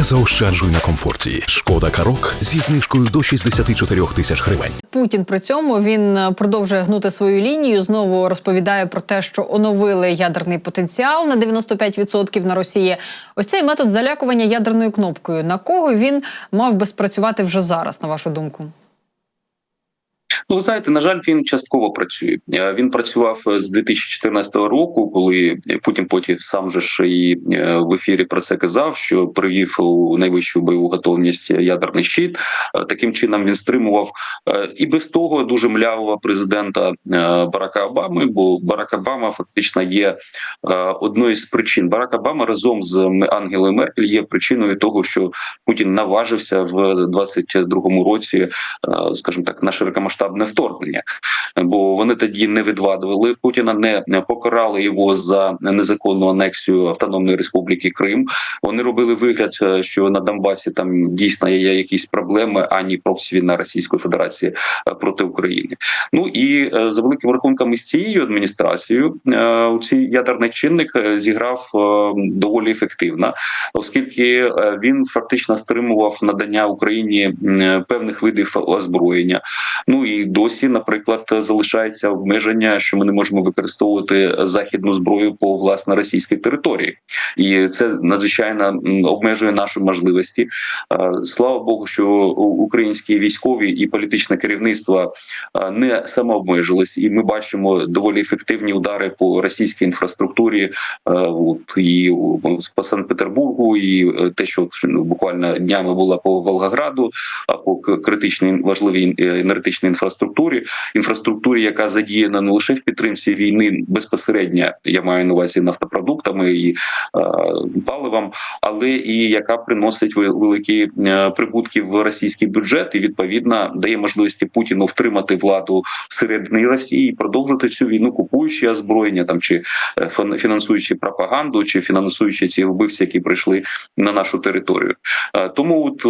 Не заощаджуй на комфорті. Шкода Карок зі знижкою до 64 тисяч гривень. Путін при цьому він е, продовжує гнути свою лінію. Знову розповідає про те, що оновили ядерний потенціал на 95% на Росії. Ось цей метод залякування ядерною кнопкою. На кого він мав би спрацювати вже зараз, на вашу думку? Ну, ви знаєте, на жаль, він частково працює. Е, Він працював з 2014 року, коли Путін потім сам же ж і е, в ефірі про це казав, що привів у найвищу бойову готовність ядерний щит. Е, Таким чином він стримував е, і без того дуже млявого президента е, Барака Обами. Бо Барак Обама фактично є е, одною з причин. Барак Обама разом з Ангелою Меркель є причиною того, що Путін наважився в 22-му році, е, скажімо так, на широкомасштабне вторгнення, бо вони тоді не відвадували Путіна, не покарали його за незаконну анексію Автономної Республіки Крим. Вони робили вигляд, е, що на Донбасі там дійсно є якісь проблеми, а не проксі війна Російської Федерації е, проти України. Ну і е, за великим рахунком із цією адміністрацією у цей ядерний чинник зіграв доволі ефективно, оскільки він фактично стримував надання Україні певних видів озброєння. Ну і досі, наприклад, залишається обмеження, що ми не можемо використовувати західну зброю по власне російській території, і це надзвичайно обмежує наші можливості. Слава Богу, що українські військові і політичне керівництво не самообмежились, і ми бачимо доволі ефективні удари по російській інфраструктурі. і по Санкт-Петербургу, і е, те, що ну, буквально днями було по Волгограду, по критичній важливій е, енергетичній інфраструктурі, інфраструктурі, інфраструктурі, яка задіяна не лише в підтримці війни безпосередньо, я маю на увазі нафтопродуктами і е, паливом, але і яка приносить великі е, прибутки в російський бюджет, і відповідно дає можливості Путіну втримати владу всередині Росії і продовжити цю війну, купуючи озброєння там чи е, фінансуючи пропаганду, чи фінансуючи ці вбивці, які прийшли на нашу територію. Тому от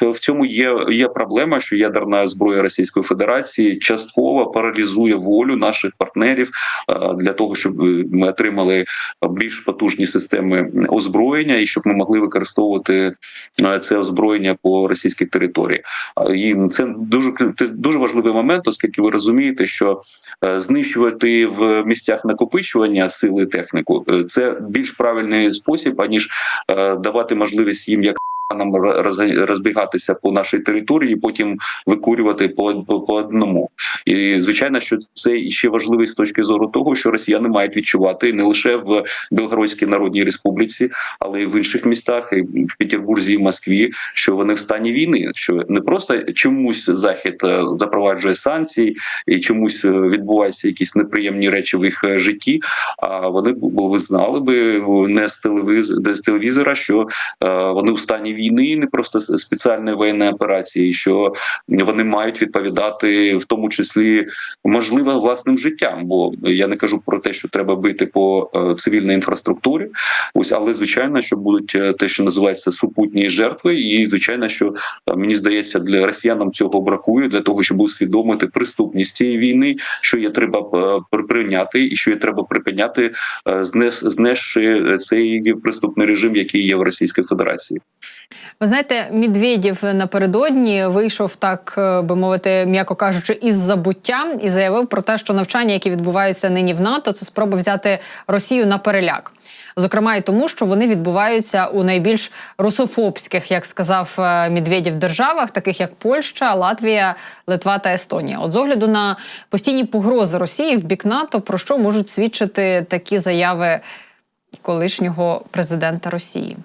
в цьому є, є проблема, що ядерна зброя Російської Федерації частково паралізує волю наших партнерів е, для того, щоб е, ми отримали більш потужні системи озброєння, і щоб ми могли використовувати е, це озброєння по російській території. І це дуже це дуже важливий момент, оскільки ви розумієте, що знищувати в місцях накопичування сили техніку це більш правильний спосіб, аніж давати можливість їм як нам розбігатися по нашій території, і потім викурювати по, по, одному. І звичайно, що це ще важливий з точки зору того, що росіяни мають відчувати не лише в Білгородській Народній Республіці, але й в інших містах, і в Петербурзі, і в Москві, що вони в стані війни, що не просто чомусь захід е, запроваджує санкції і чомусь е, відбуваються якісь неприємні речі в їх е, житті. А вони б бо ви знали би не з телевізора, що вони в стані війни, не просто спеціальної воєнної операції, що вони мають відповідати, в тому числі можливо власним життям. Бо я не кажу про те, що треба бити по е, цивільній інфраструктурі. Ось, але звичайно, що будуть е, те, що називається супутні жертви, і звичайно, що е, мені здається, для росіянам цього бракує для того, щоб усвідомити приступність цієї війни, що є треба при- прийняти, і що є треба припиняти, знес знесши цей приступний режим, який є в Російській Федерації. Ви знаєте, Медведєв напередодні вийшов так, е, би мовити, м'яко кажучи, із забуття і заявив про те, що навчання, які відбуваються нині в НАТО, це спроба взяти Росію на переляк. Зокрема, і тому, що вони відбуваються у найбільш русофобських, як сказав е, Медведєв, державах, таких як Польща, Латвія, Литва та Естонія. От з огляду на постійні погрози Росії в бік НАТО, про що можуть свідчити такі заяви колишнього президента Росії?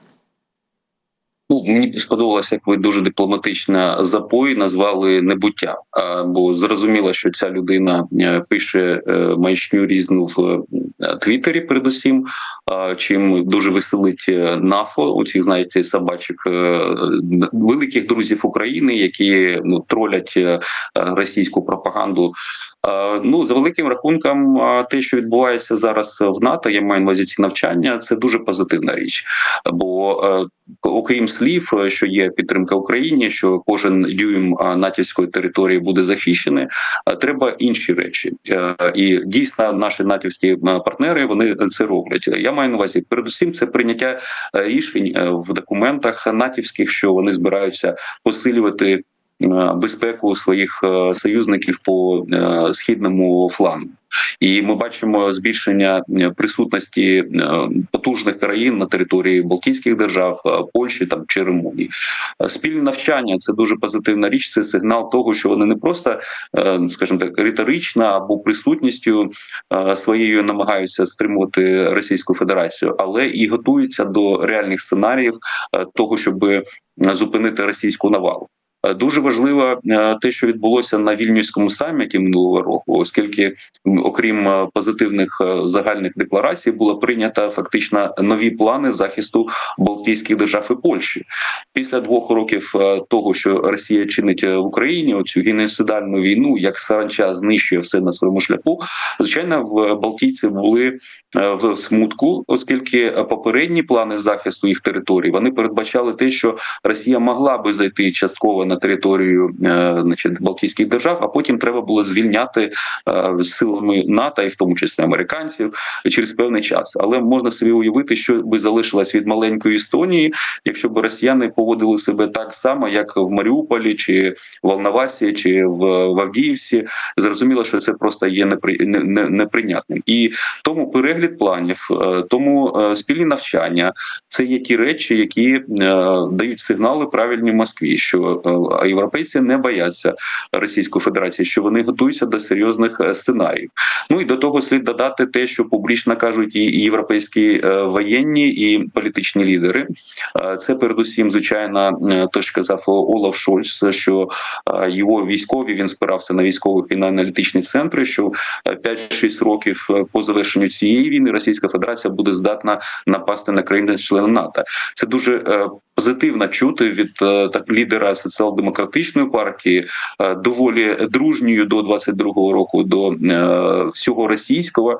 Ну мені сподобалося, як ви дуже дипломатично запої назвали небуття. Бо зрозуміло, що ця людина е, пише е, маячню різну в е, Твіттері, передусім, чим дуже веселить нафо у цих знаєте собачок е, великих друзів України, які ну тролять російську пропаганду Ну за великим рахунком, е, те, що відбувається зараз в НАТО, я маю на увазі ці навчання, це дуже позитивна річ. Бо е, окрім слів, е, що є підтримка Україні, що кожен дюйм е, натівської території буде захищений, е, треба інші речі. Е, І дійсно наші натівські е, партнери вони це роблять. Я маю на увазі, передусім, це прийняття е, рішень е, в документах натівських, що вони збираються посилювати е, безпеку своїх е, союзників по е, східному флангу. І ми бачимо збільшення е, присутності е, потужних країн на території Балтійських держав, е, Польщі там чи Румунії. Е, Спільне навчання це дуже позитивна річ. Це сигнал того, що вони не просто, е, скажімо так, риторично або присутністю е, своєю намагаються стримувати Російську Федерацію, але і готуються до реальних сценаріїв е, того, щоб зупинити російську навалу. Е, Дуже важливо е, те, що відбулося на вільнюському саміті минулого року, оскільки окрім е, позитивних загальних декларацій, було прийнято фактично нові плани захисту Балтійських держав і Польщі. Після двох років того, що Росія чинить в Україні, оцю геноцидальну війну, як саранча знищує все на своєму шляху. Звичайно, в Балтійці були в смутку, оскільки попередні плани захисту їх територій вони передбачали те, що Росія могла би зайти частково на територію е, значить, Балтійських держав, а потім треба було звільняти е, силами НАТО, і в тому числі американців, через певний час. Але можна собі уявити, що би залишилось від маленької Естонії, якщо б росіяни поводили себе так само, як в Маріуполі, чи в Волновасі, чи в, Авдіївсі. Зрозуміло, що це просто є непри, не, не, неприйнятним. І тому перегляд планів, е, тому спільні навчання це є ті речі, які дають сигнали правильні Москві, що європейці не бояться Російської Федерації, що вони готуються до серйозних е, сценаріїв. Ну і до того слід додати те, що публічно кажуть і європейські е, воєнні і політичні лідери. Е, Це передусім, звичайно, то що казав Олаф Шольц, що його військові він спирався на військових і на аналітичні центри. Що е, 5-6 років по завершенню цієї війни Російська Федерація буде здатна напасти на країни-члени НАТО. Це дуже позитивно чути від е, так лідера соціал-демократичної партії, е, доволі дружньою до 22-го року до е, всього російського.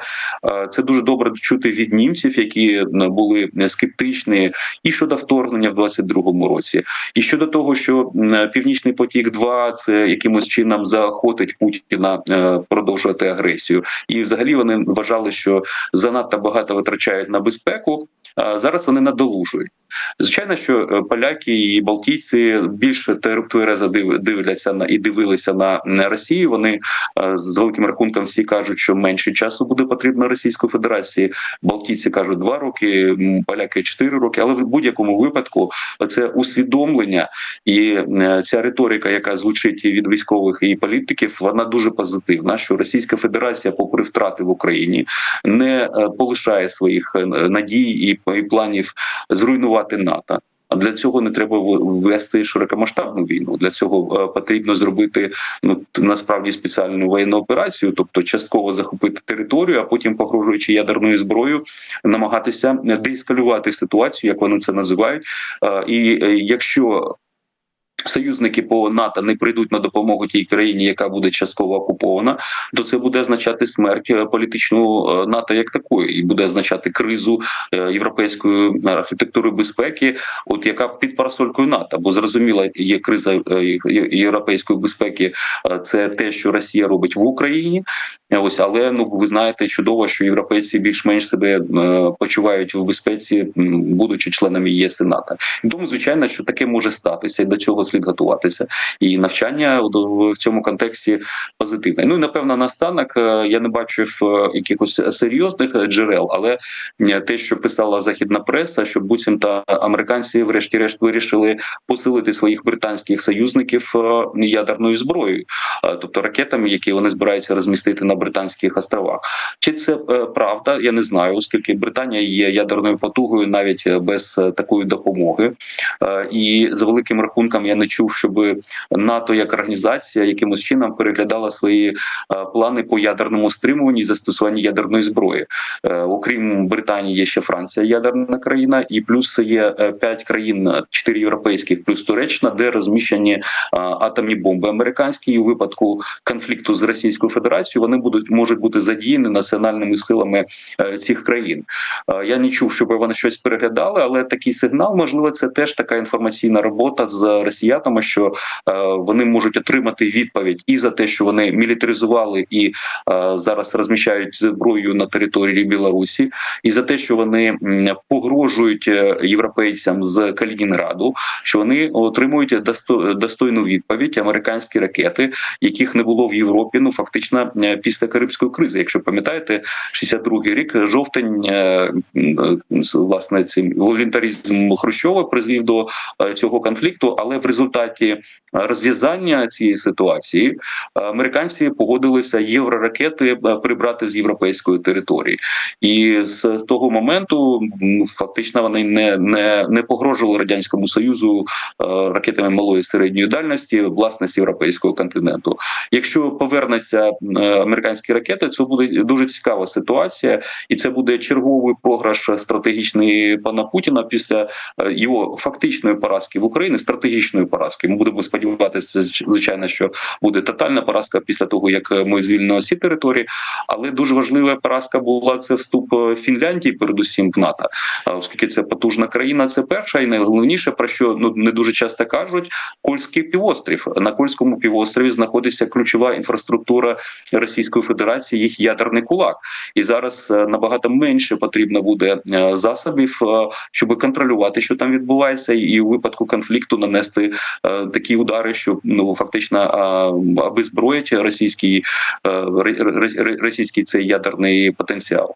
Це дуже добре чути від німців, які були скептичні і щодо вторгнення в 22-му році, і щодо того, що Північний потік 2 це якимось чином заохотить Путіна продовжувати агресію. І взагалі вони вважали, що занадто багато витрачають на безпеку. Зараз вони надолужують. Звичайно, що е, поляки і балтійці більше тверезо див- дивляться на і дивилися на Росію. Вони е, з великим рахунком всі кажуть, що менше часу буде потрібно Російської Федерації. Балтійці кажуть два роки, поляки чотири роки. Але в будь-якому випадку це усвідомлення і е, ця риторика, яка звучить і від військових і політиків, вона дуже позитивна. Що Російська Федерація, попри втрати в Україні, не полишає своїх надій і планів зруйнувати НАТО. А для цього не треба ввести широкомасштабну війну. Для цього е, потрібно зробити ну насправді спеціальну воєнну операцію, тобто частково захопити територію, а потім, погрожуючи ядерною зброєю, намагатися деескалювати ситуацію, як вони це називають. Е, І е, якщо союзники по НАТО не прийдуть на допомогу тій країні, яка буде частково окупована, то це буде означати смерть е, політичну е, НАТО як такої, і буде означати кризу е, європейської архітектури безпеки, от яка під парасолькою НАТО. Бо зрозуміло, є криза європейської безпеки. Це те, що Росія робить в Україні. Ось, але ну ви знаєте чудово, що європейці більш-менш себе почувають в безпеці, будучи членами ЄС і НАТО. Тому, звичайно, що таке може статися, і до цього слід готуватися. І навчання в цьому контексті позитивне. Ну і напевно, наостанок е, я не бачив е, якихось серйозних джерел, але те, що писала західна преса, що буцімто американці, врешті-решт, вирішили посилити своїх британських союзників е, ядерною зброєю, тобто ракетами, які вони збираються розмістити на британських островах. Чи це правда? Я не знаю, оскільки Британія є ядерною потугою навіть без такої допомоги. І за великим рахунком я не чув, щоб НАТО як організація якимось чином переглядала свої е, плани по ядерному стримуванні і застосуванні ядерної зброї. Е, Окрім Британії, є ще Франція, ядерна країна, і плюс є е, п'ять країн, чотири європейських, плюс Туреччина, де розміщені атомні бомби американські. І у випадку конфлікту з Російською Федерацією вони будуть можуть бути задіяні національними силами цих країн. Я не чув, щоб вони щось переглядали, але такий сигнал, можливо, це теж така інформаційна робота з росіянами, що е, вони можуть отримати відповідь і за те, що вони мілітаризували і е, зараз розміщають зброю на території Білорусі, і за те, що вони погрожують е, європейцям з Калінінграду, що вони отримують досто- достойну відповідь американські ракети, яких не було в Європі. Ну фактично після Карибської кризи. Якщо пам'ятаєте, 62-й рік жовтень власне цим волюнтаризм Хрущова призвів до цього конфлікту, але в результаті розв'язання цієї ситуації е, американці погодилися євроракети е, прибрати з європейської території, і з того моменту фактично вони не, не, не погрожували радянському союзу е, ракетами малої середньої дальності власне з європейського континенту. Якщо повернуться е, американські ракети, це буде дуже цікава ситуація, і це буде черговий програш стратегічний пана Путіна після е, його фактичної поразки в Україні, стратегічної поразки. Ми будемо сподіватися, звичайно, що буде тотальна поразка після того, як ми звільнимо всі території. Але дуже важлива поразка була це вступ е, Фінляндії, передусім в НАТО, оскільки це потужна країна. Це перша і найголовніше про що ну не дуже часто кажуть. Кольський півострів на Кольському півострові знаходиться ключова інфраструктура Російської Федерації, їх ядерний кулак. І зараз е, набагато менше потрібно буде е, засобів, е, щоб контролювати, що там відбувається, і у випадку конфлікту нанести е, такі удари, що ну фактично аби обезброїть російський е, російський цей ядерний потенціал.